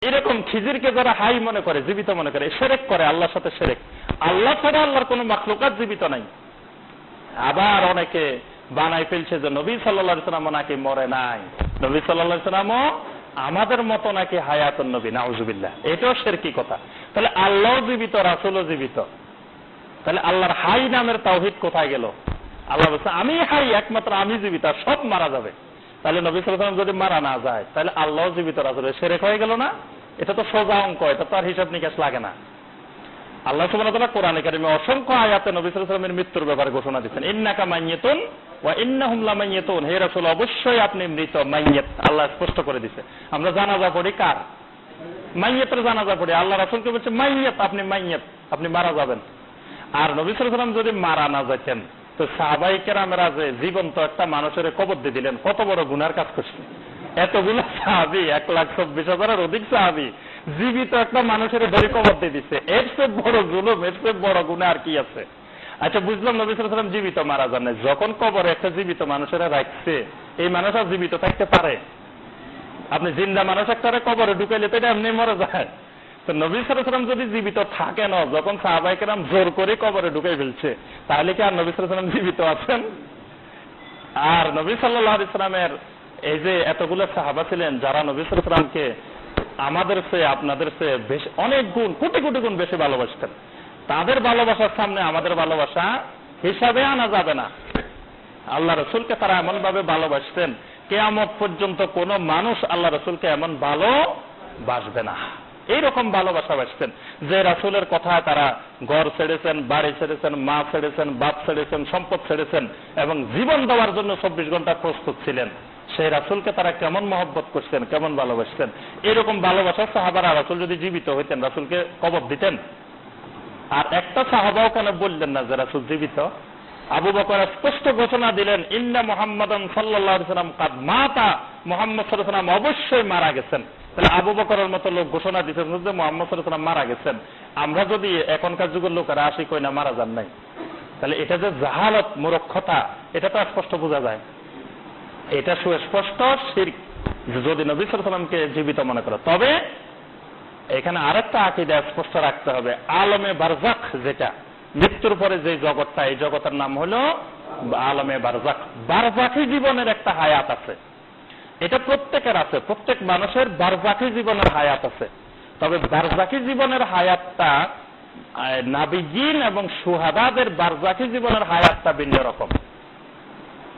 এরকম খিজিরকে যারা হাই মনে করে, জীবিত মনে করে, সেরেক করে, আল্লাহর সাথে সেরেক। আল্লাহ ছাড়া আল্লাহর কোন মাখলুকাত জীবিত নাই। আবার অনেকে বানাই ফেলছে যে নবী সাল্লা সাল্লাম নাকি মরে নাই। নবী সাল্লা সাল্লামও আমাদের মতো নাকি হায়াতুন নবী, নাউজুবিল্লাহ। এটাও সেরকি কথা। তাহলে আল্লাহ জীবিত, রাসুলও জীবিত। তাহলে আল্লাহর হাই নামের তাওহিদ কোথায় গেল? আল্লাহ বলছে আমি হাই, একমাত্র আমি জীবিত সব মারা যাবে। তাহলে নবী সাল্লাম যদি মারা না যায়, তাহলে আল্লাহ জীবিত রাসুল সেরেক হয়ে গেল না? এটা তো সোজা অঙ্ক, এটা তো আর হিসাব নিকাশ লাগে না। আল্লাহ সুবহানাহু কোরআনে কারিমে অসংখ্য আয়াতে নবী সাল্লাল্লাহু মৃত্যুর ব্যাপারে ঘোষণা দিচ্ছেন। ইন্নাকা মাইয়াতুন ওয়া ইন্নাহুম লামাইয়াতুন হে রাসূল, অবশ্যই আপনি মৃত মাইয়াত আল্লাহ স্পষ্ট করে দিছে। আমরা জানাজা পড়ি কার? মাইয়াতের জানাজা পড়ি। আল্লাহ রাসূলকে বলছে মাইয়েত আপনি মাইয়েত আপনি মারা যাবেন। আর নবী সাল্লাল্লাহু যদি মারা না যেতেন তো সাহাবাই কেরামেরা যে জীবন্ত একটা মানুষের কবর দিয়ে দিলেন। কত বড় গুনার কাজ করছে। এতগুলো সাহাবি, এক লাখ চব্বিশ হাজারের অধিক সাহাবি, জীবিত একটা মানুষের ধরে কবর দিয়ে দিচ্ছে এর চেয়ে বড় জুলুম, এর চেয়ে বড় গুণা আর কি আছে? আচ্ছা বুঝলাম নবী সাল্লাম জীবিত মারা যান যখন কবরে একটা জীবিত মানুষেরা রাখছে, এই মানুষ আর জীবিত থাকতে পারে? আপনি জিন্দা মানুষ একটা কবরে ঢুকাইলে তো এটা এমনি মরে যায়। নবী সাল্লাম যদি জীবিত থাকেন যখন সাহাবাইকেরাম জোর করে কবরে ঢুকাই ফেলছে, তাহলে কি আর নবী সাল্লাম জীবিত আছেন? আর নবী সাল্লাহ ইসলামের এই যে এতগুলো সাহাবা ছিলেন, যারা নবী সাল্লামকে আমাদের চেয়ে, আপনাদের চেয়ে বেশি, অনেক গুণ, কোটি কোটি গুণ বেশি ভালোবাসতেন। তাদের ভালোবাসার সামনে আমাদের ভালোবাসা হিসাবে আনা যাবে না। আল্লাহ রসুলকে তারা এমন ভাবে ভালোবাসতেন, কেয়ামত পর্যন্ত কোন মানুষ আল্লাহ রসুলকে এমন ভালো বাসবে না। এইরকম ভালোবাসা বাসতেন যে রাসুলের কথায় তারা ঘর ছেড়েছেন, বাড়ি ছেড়েছেন, মা ছেড়েছেন, বাপ ছেড়েছেন, সম্পদ ছেড়েছেন এবং জীবন দেওয়ার জন্য চব্বিশ ঘণ্টা প্রস্তুত ছিলেন, সেই রাসুলকে তারা কেমন মহব্বত করছেন, কেমন ভালোবাসতেন? এরকম ভালোবাসার সাহাবারা রাসুল যদি জীবিত হইতেন, রাসুলকে কবর দিতেন? আর একটা সাহাবাও কেন বললেন না যে রাসুল জীবিত? আবু বকর স্পষ্ট ঘোষণা দিলেন, ইন্না মোহাম্মদ সাল্লাহ সাল্লাম কাদ মাতা। মোহাম্মদ সাল্লাহ সাল্লাম অবশ্যই মারা গেছেন। তাহলে আবু বকরের মতো লোক ঘোষণা দিচ্ছেন যে মোহাম্মদ সাল্লাম মারা গেছেন। আমরা যদি এখনকার যুগের লোকেরা আসি কই না, মারা যান নাই। তাহলে এটা যে জাহালত মুরক্ষতা এটা তো স্পষ্ট বোঝা যায়। এটা সুস্পষ্ট শিরক, যদি নবী সাল্লামকে জীবিত মনে করে। তবে এখানে আরেকটা আকিদা স্পষ্ট রাখতে হবে। আলমে বারজাক যেটা, মৃত্যুর পরে যে জগৎটা, এই জগতের নাম হলো আলমে বারজাক বারজাকি জীবনের একটা হায়াত আছে। এটা প্রত্যেকের আছে, প্রত্যেক মানুষের বারজাকি জীবনের হায়াত আছে। তবে বারজাকি জীবনের হায়াতটা নাবিজিন এবং সুহাদাদের বারজাকি জীবনের হায়াতটা ভিন্ন রকম।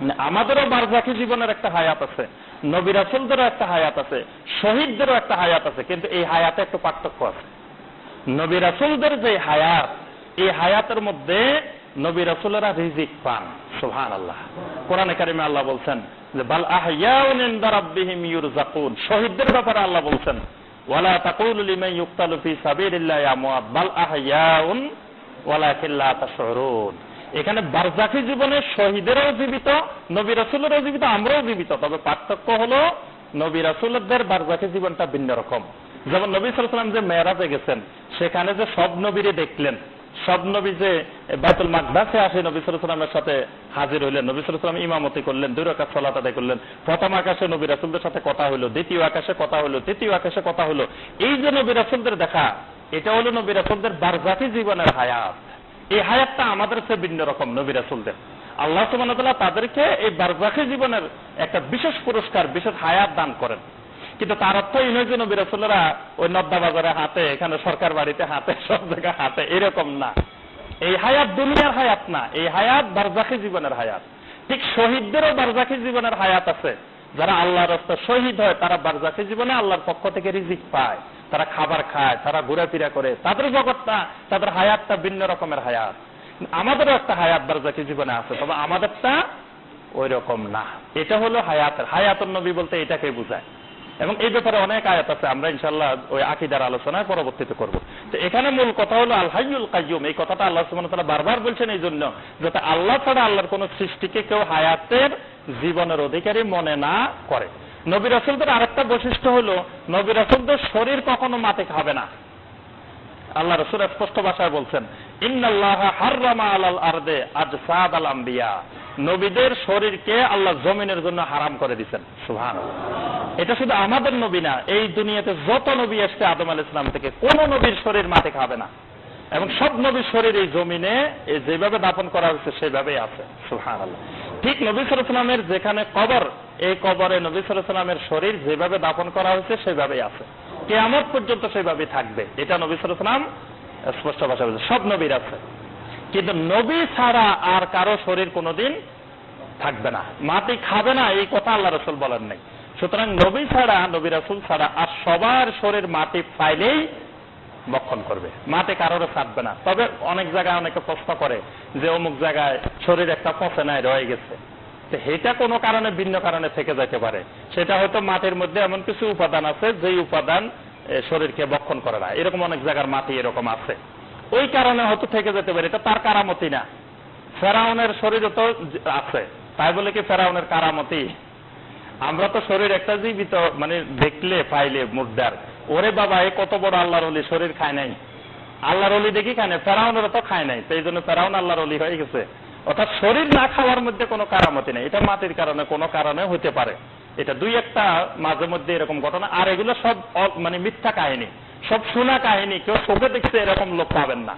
মানে আমাদেরও বারজাকি জীবনের একটা হায়াত আছে, নবী রাসুলদেরও একটা হায়াত আছে, শহীদদেরও একটা হায়াত আছে, কিন্তু এই হায়াতে একটু পার্থক্য আছে। নবী রাসুলদের যে হায়াত, এই হায়াতের মধ্যে নবী রাসুলেরা রিজিক পান সুহান আল্লাহ কোরআনে কারিমে আল্লাহ বলছেন যে, বাল ইনদা রাব্বিহিম ইউরজাকুন শহীদদের ব্যাপারে আল্লাহ বলছেন, ওয়ালা তাকুলু লিমান ইউক্তালু ফি বাল ওয়ালাকিন লা এখানে বারজাকি জীবনে শহীদেরও জীবিত, নবী রাসুলেরও জীবিত, আমরাও জীবিত। তবে পার্থক্য হলো, নবী রাসুলদের বারজাকি জীবনটা ভিন্ন রকম। যেমন নবী সাল্লাম যে মেয়েরাজে গেছেন, সেখানে যে সব নবীরে দেখলেন সব নবী যে বাইতুল মাকদাসে আসে, নবী সাল্লামের সাথে হাজির হইলেন, নবী সাল্লাম ইমামতি করলেন, দুই রকাত সলাত আদায় করলেন, প্রথম আকাশে নবী রাসুলদের সাথে কথা হলো দ্বিতীয় আকাশে কথা হলো তৃতীয় আকাশে কথা হলো এই যে নবী রাসুলদের দেখা, এটা হলো নবী রাসুলদের বারজাকি জীবনের হায়াত। এই হায়াতটা আমাদের চেয়ে ভিন্ন রকম নবী রাসুলদের। আল্লাহ সুবাহ তাদেরকে এই বারজাকি জীবনের একটা বিশেষ পুরস্কার, বিশেষ হায়াত দান করেন। কিন্তু তার অর্থ এই নয় যে নবী রাসুলরা ওই নদ্দা বাজারে হাতে এখানে সরকার বাড়িতে হাতে সব জায়গায় হাতে এরকম না। এই হায়াত দুনিয়ার হায়াত না, এই হায়াত বারজাকি জীবনের হায়াত। ঠিক শহীদদেরও বারজাকি জীবনের হায়াত আছে। যারা আল্লাহর রাস্তা শহীদ হয়, তারা বারজাকি জীবনে আল্লাহর পক্ষ থেকে রিজিক পায়। তারা খাবার খায়, তারা ঘোরাফেরা করে। তাদের জগৎটা, তাদের হায়াতটা ভিন্ন রকমের হায়াত। আমাদেরও একটা হায়াত বারজাকি জীবনে আছে, তবে আমাদেরটা ওই রকম না। এটা হলো হায়াতের হায়াতুর নবী বলতে এটাকে বোঝায়। এবং এই ব্যাপারে অনেক আয়াত আছে, আমরা ইনশাল্লাহ ওই আকিদার আলোচনায় পরবর্তীতে করব। তো এখানে মূল কথা হলো আল হাইয়ুল কাইয়ুম, এই কথাটা আল্লাহ ওয়া বারবার বলছেন এই জন্য যাতে আল্লাহ ছাড়া আল্লাহর কোন সৃষ্টিকে কেউ হায়াতের জীবনের অধিকারী মনে না করে। নবী রাসূলদের আরেকটা বৈশিষ্ট্য হলো, নবী রাসূলদের শরীর কখনো মাটি খাবে না। আল্লাহ রসুল স্পষ্ট ভাষায় বলছেন, ইন্নাল্লাহ হাররামা আলাল আরদে আজসাদ আল আম্বিয়া নবীদের শরীরকে আল্লাহ জমিনের জন্য হারাম করে দিচ্ছেন সুবহান এটা শুধু আমাদের নবী না, এই দুনিয়াতে যত নবী আসছে, আদম আল ইসলাম থেকে কোন নবীর শরীর মাটি খাবে না। এবং সব নবীর শরীর এই জমিনে যেভাবে দাপন করা হয়েছে, সেভাবেই আছে। সুহান ঠিক নবী সালামের যেখানে কবর, এই কবরে নবী সালামের শরীর যেভাবে দাপন করা হয়েছে, সেভাবেই আছে। কেয়ামত পর্যন্ত সেভাবেই থাকবে। এটা নবী সালাম স্পষ্ট ভাষা বলছে। সব নবীর আছে। কিন্তু নবী ছাড়া আর কারও শরীর কোনোদিন থাকবে না। মাটি খাবে না, এই কথা আল্লাহ রসুল বলেন নাই। সুতরাং নবী ছাড়া, নবী রাসুল ছাড়া আর সবার শরীর মাটি পাইলেই বক্ষণ করবে। মাটি কারোর ছাড়বে না। তবে অনেক জায়গায় অনেকে প্রশ্ন করে যে অমুক জায়গায় শরীর একটা পচে নাই, রয়ে গেছে। এটা কোনো কারণে ভিন্ন কারণে থেকে যেতে পারে। সেটা হয়তো মাটির মধ্যে এমন কিছু উপাদান আছে যেই উপাদান শরীরকে বক্ষণ করে না। এরকম অনেক জায়গার মাটি এরকম আছে। ওই কারণে হয়তো থেকে যেতে পারে। এটা তার কারামতি না। ফেরাউনের শরীরও তো আছে। তাই বলে কি ফেরাউনের কারামতি? আমরা তো শরীর একটা জীবিত মানে দেখলে, পাইলে মুদ্রার ওরে বাবা, এ কত বড় আল্লাহর অলি, শরীর খায় নাই। আল্লাহর অলি দেখি খায় নাই, ফেরাউনেরও তো খায় নাই। এই জন্য ফেরাউন আল্লাহর অলি হয়ে গেছে। অর্থাৎ শরীর না খাওয়ার মধ্যে কোনো কারামতি নেই। এটা মাটির কারণে, কোনো কারণে হতে পারে। এটা দুই একটা মাঝে মধ্যে এরকম ঘটনা। আর এগুলো সব মানে মিথ্যা কাহিনী। সব শোনা কাহিনী। কেউ চোখে দেখছে এরকম লোক পাবেন না।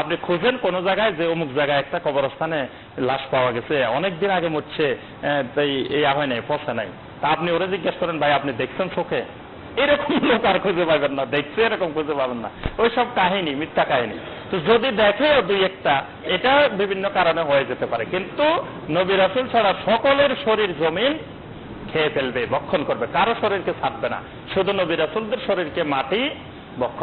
আপনি খুঁজেন কোন জায়গায় যে অমুক জায়গায় একটা কবরস্থানে লাশ পাওয়া গেছে। অনেকদিন আগে মরছে তাই এই হয় নাই, পচে নাই। তা আপনি ওরে জিজ্ঞেস করেন, ভাই, আপনি দেখছেন চোখে এরকম লোক আর খুঁজে পাবেন না, দেখছে এরকম খুঁজে পাবেন না। ওই সব কাহিনী, মিথ্যা কাহিনী। তো যদি দেখে দুই একটা, এটা বিভিন্ন কারণে হয়ে যেতে পারে। কিন্তু নবী রাসুল ছাড়া সকলের শরীর জমিন খেয়ে ফেলবে বক্ষণ করবে। কারও শরীরকে ছাড়বে না। শুধু নবী রাসুলদের শরীরকে মাটি বক্ষণ